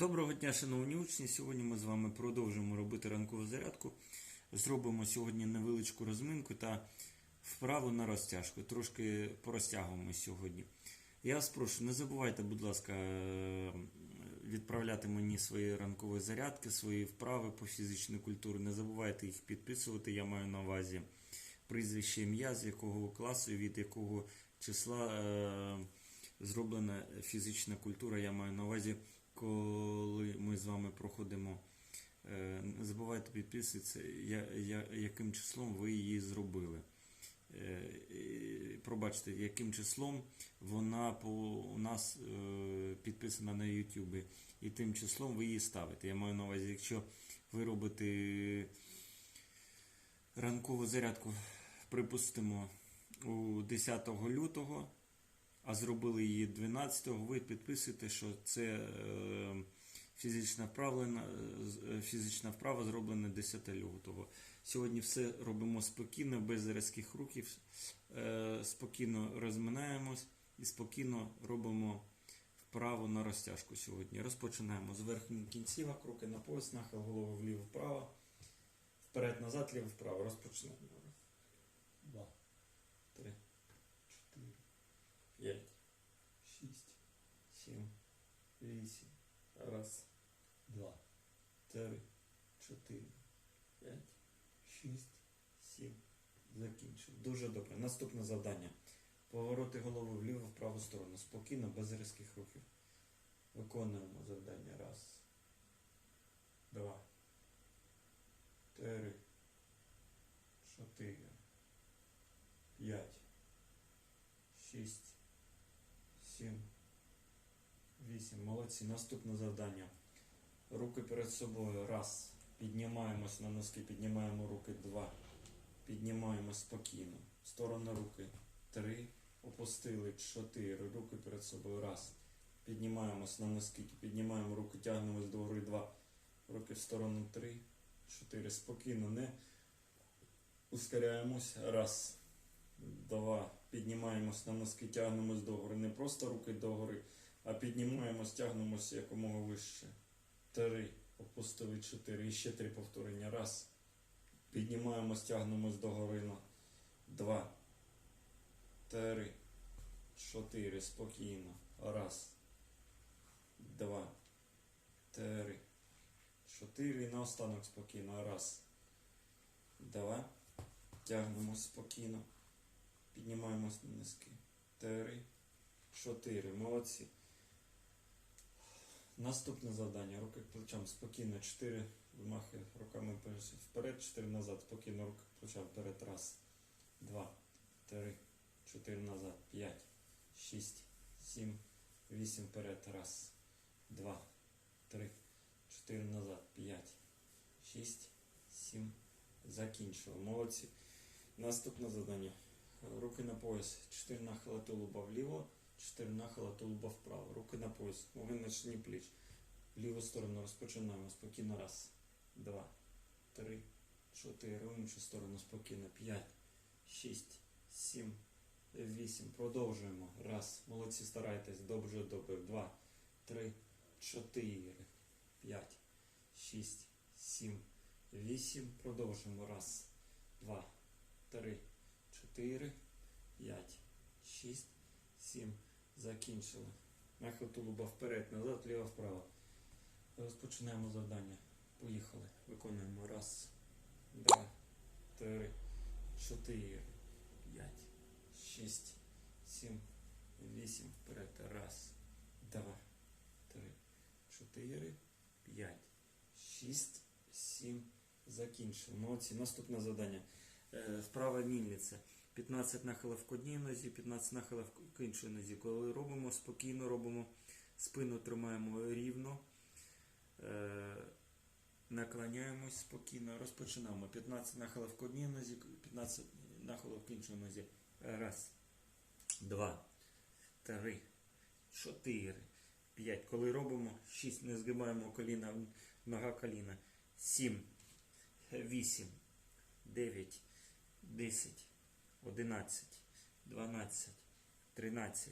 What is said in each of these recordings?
Доброго дня, шановні учні. Сьогодні ми з вами продовжимо робити ранкову зарядку. Зробимо сьогодні невеличку розминку та вправу на розтяжку. Трошки порозтягуємо сьогодні. Я вас прошу, не забувайте, будь ласка, відправляти мені свої ранкові зарядки, свої вправи по фізичній культурі. Не забувайте їх підписувати. Я маю на увазі прізвище ім'я, з якого класу і від якого числа е, зроблена фізична культура. Я маю на увазі, коли ми з вами проходимо. Е, Не забувайте підписуватися, яким числом ви її зробили. Е, Пробачте, яким числом вона по, у нас е, підписана на YouTube. І тим числом ви її ставите. Я маю на увазі, якщо ви робите ранкову зарядку, припустимо, у 10 лютого, а зробили її 12-го, ви підписуєте, що це е, фізична вправа, е, фізична вправа зроблена 10 лютого. Сьогодні все робимо спокійно, без різких рухів, е, спокійно розминаємось і спокійно робимо вправо на розтяжку сьогодні. Розпочинаємо з верхніх кінцівок, руки на пояс, нахил голови вліво-вправо, вперед-назад, ліво-вправо. Розпочинаємо. Два, Три, чотири, п'ять, шість, сім, вісім. Раз, два, три, чотири, п'ять, шість, сім. Закінчив. Дуже добре. Наступне завдання. Повороти голови вліво в праву сторону. Спокійно, без різких рухів. Виконуємо завдання. Раз. Два. Три. Чотири. П'ять. Шість. Сім. Вісім. Молодці. Наступне завдання. Руки перед собою. Раз. Піднімаємось на носки. Піднімаємо руки. Два. Піднімаємо спокійно. В сторону руки. Три. Опустили. Чотири. Руки перед собою. Раз. Піднімаємось на носки. Піднімаємо руки, тягнемось до гори. Два. Руки в сторону. Три. Чотири. Спокійно. Не ускоряємось. Раз. Два. Піднімаємось на носки, тягнемось до гори. Не просто руки до гори, а піднімаємось, тягнемось якомога вище. Три. Опустили. Чотири. І ще три повторення. Раз. Піднімаємось, тягнемось до гори. Два. Три. Чотири. Спокійно. Раз. Два. Три. Чотири. І наостанок спокійно. Раз. Два. Тягнемось спокійно. Піднімаємось на низки. Три. Чотири. Молодці. Наступне завдання. Руки к плечам спокійно. Чотири. Вимахи руками вперед, чотири назад. Спокійно. Руки плечам вперед. Раз. Два. Три. Чотири назад. П'ять. Шість. Сім. Вісім вперед. Раз. Два. Три. Чотири назад. П'ять. Шість. Сім. Закінчили. Молодці. Наступне завдання. Руки на пояс. 4 нахила тулуба вліво, 4 нахила тулуба вправо. Руки на пояс. Ноги на шиї пліч. Ліву сторону розпочинаємо. Спокійно. Раз, два, три, чотири. В іншу сторону спокійно. П'ять, шість, сім, вісім. Продовжуємо. Раз. Молодці, старайтесь. Добре, добре. Два, три, чотири, п'ять, шість, сім, вісім. Продовжуємо. Раз, два, три, чотири, п'ять, шість, сім. Закінчили. Нахил тулуба вперед, назад, вліво, вправо. Розпочинаємо завдання. Поїхали. Виконуємо. Раз, два, три, чотири, п'ять, шість, сім, вісім. Вперед. Раз, два, три, чотири, п'ять, шість, сім. Закінчили. Молодці. Наступне завдання. Е, Вправа мільниця. 15 нахилів к одній нозі, 15 нахилів к іншій нозі. Коли робимо, спокійно робимо, спину тримаємо рівно, е, наклоняємось спокійно, розпочинаємо. 15 нахилів к одній нозі, 15 нахилів к іншій нозі. Раз, два, три, чотири, п'ять. Коли робимо, 6, не згибаємо коліна, нога коліна. 7, 8, 9, 10, 11, 12, 13,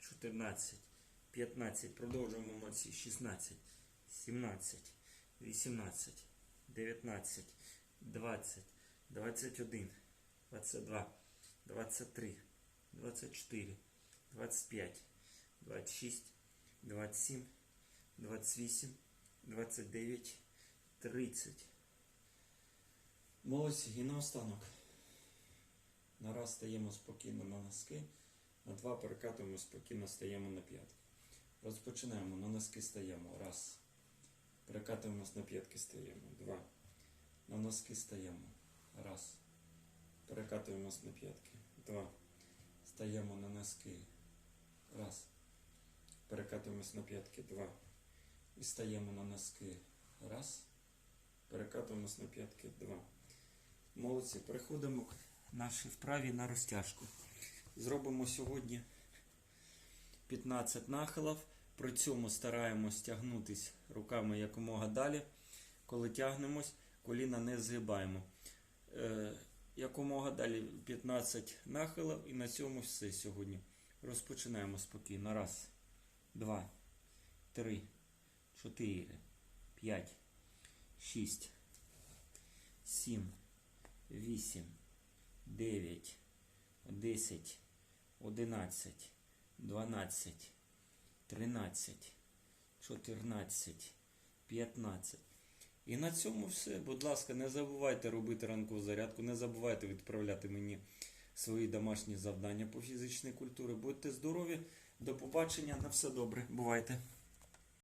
14, 15. Продовжуємо молодці. 16, 17, 18, 19, 20, 21, 22, 23, 24, 25, 26, 27, 28, 29, 30. Молодці. І наостанок. На раз стаємо спокійно на носки, на два перекатуємо спокійно, стаємо на п'ятки. Розпочинаємо. На носки стаємо. Раз. Перекатуємось на п'ятки стаємо. Два. На носки стаємо. Раз. Перекатуємось на п'ятки. Два. Стаємо на носки. Раз. Перекатуємось на п'ятки. Два. І стаємо на носки. Раз. Перекатуємось на п'ятки. Два. Молодці. Переходимо нашій вправі на розтяжку. Зробимо сьогодні 15 нахилів. При цьому стараємось тягнутись руками якомога далі. Коли тягнемось, коліна не згибаємо. Е, якомога далі 15 нахилів і на цьому все сьогодні. Розпочинаємо спокійно. Раз, два, три, чотири, п'ять, шість, сім, вісім, дев'ять, десять, одинадцять, дванадцять. 13, 14, 15. І на цьому все. Будь ласка, не забувайте робити ранкову зарядку, не забувайте відправляти мені свої домашні завдання по фізичній культурі. Будьте здорові, до побачення, на все добре. Бувайте.